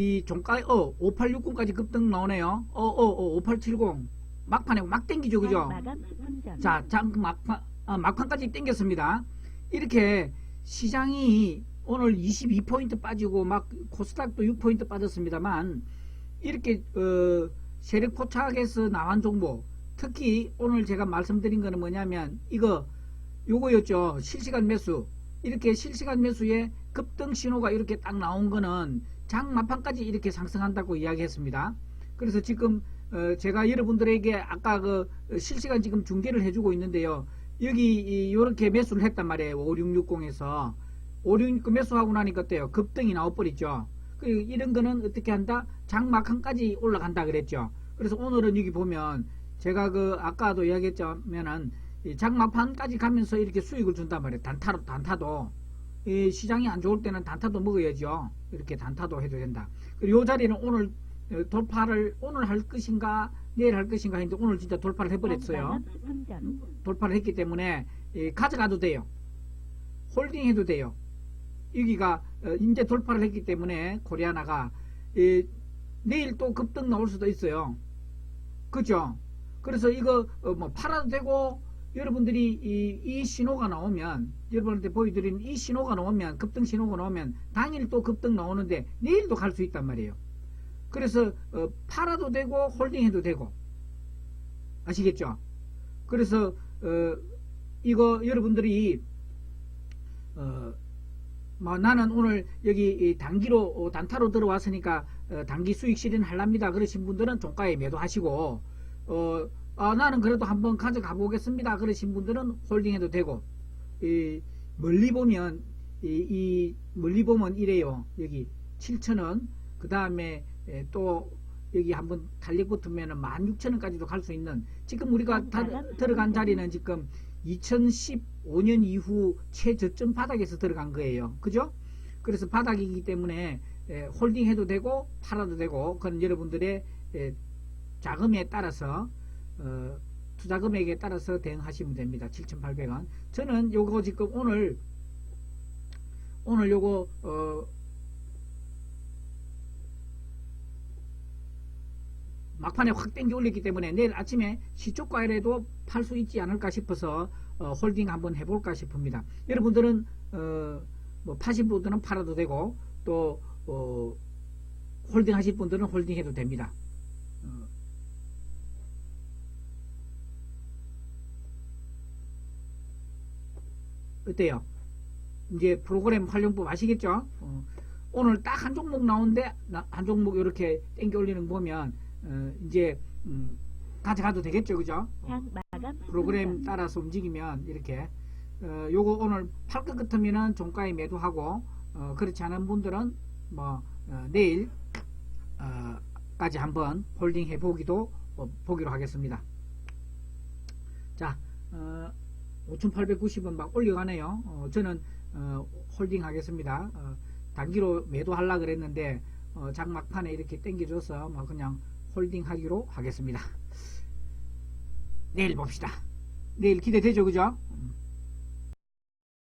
이 종가 어 5860까지 급등 나오네요. 어 어 어 5870 막판에 막 땡기죠, 그죠? 마감 10분 전. 자, 장 막판 아, 막판까지 땡겼습니다. 이렇게 시장이 오늘 22포인트 빠지고 막 코스닥도 6포인트 빠졌습니다만 이렇게 어, 세력 포착에서 나온 종목 특히 오늘 제가 말씀드린 거는 뭐냐면 이거 요거였죠. 실시간 매수. 이렇게 실시간 매수에 급등 신호가 이렇게 딱 나온 거는 장 막판까지 이렇게 상승한다고 이야기했습니다. 그래서 지금 어, 제가 여러분들에게 아까 그 어, 실시간 지금 중계를 해주고 있는데요. 여기 이렇게 매수를 했단 말이에요. 5660에서 5660 매수하고 나니까 어때요? 급등이 나와버리죠. 그리고 이런 거는 어떻게 한다? 장막한까지 올라간다 그랬죠. 그래서 오늘은 여기 보면 제가 그 아까도 이야기했자면은 이 장막판까지 가면서 이렇게 수익을 준단 말이에요. 단타로 단타도 이 시장이 안 좋을 때는 단타도 먹어야죠. 이렇게 단타도 해도 된다. 그리고 이 자리는 오늘 어, 돌파를 오늘 할 것인가 내일 할 것인가 했는데 오늘 진짜 돌파를 해버렸어요. 마감 10분 전. 돌파를 했기 때문에 예, 가져가도 돼요. 홀딩 해도 돼요. 여기가 어, 이제 돌파를 했기 때문에 코리아나가 예, 내일 또 급등 나올 수도 있어요. 그죠? 그래서 이거 어, 뭐 팔아도 되고 여러분들이 이, 이 신호가 나오면 여러분한테 보여드리는 이 신호가 나오면 급등 신호가 나오면 당일 또 급등 나오는데 내일도 갈 수 있단 말이에요. 그래서 어, 팔아도 되고 홀딩해도 되고 아시겠죠? 그래서 어, 이거 여러분들이 어, 뭐 나는 오늘 여기 이 단기로 어, 단타로 들어왔으니까 어, 단기 수익 실현 할랍니다. 그러신 분들은 종가에 매도하시고 어, 아, 나는 그래도 한번 가져가 보겠습니다. 그러신 분들은 홀딩해도 되고 이, 멀리 보면 이, 이 멀리 보면 이래요. 여기 7천원 그 다음에 또 여기 한번 달력 붙으면 16,000원까지도 갈 수 있는 지금 우리가 다, 들어간 자리는 지금 2015년 이후 최저점 바닥에서 들어간 거예요. 그죠? 그래서 바닥이기 때문에 에, 홀딩해도 되고 팔아도 되고 그건 여러분들의 에, 자금에 따라서 어, 투자 금액에 따라서 대응하시면 됩니다. 7,800원. 저는 요거 지금 오늘 오늘 요거 어, 막판에 확 땡겨 올렸기 때문에 내일 아침에 시초가에라도 팔 수 있지 않을까 싶어서 어, 홀딩 한번 해볼까 싶습니다. 여러분들은 어, 뭐 파신 분들은 팔아도 되고 또 어, 홀딩 하실 분들은 홀딩 해도 됩니다. 어때요? 이제 프로그램 활용법 아시겠죠? 어, 오늘 딱 한 종목 나오는데 나- 한 종목 이렇게 땡겨 올리는 거 보면 어, 이제 음, 가져가도 되겠죠, 그죠? 어, 장 마감 10분 프로그램 전. 따라서 움직이면 이렇게 어, 요거 오늘 팔 것 같으면은 종가에 매도하고 어, 그렇지 않은 분들은 뭐 어, 내일 어, 까지 한번 홀딩 해보기도 어, 보기로 하겠습니다. 자, 어, 5,890원 막 올려가네요. 어, 저는 어, 홀딩 하겠습니다. 어, 단기로 매도하려 그랬는데 어, 장막판에 이렇게 땡겨줘서 뭐 그냥 홀딩 하기로 하겠습니다. 내일 봅시다. 내일 기대되죠, 그죠? 음.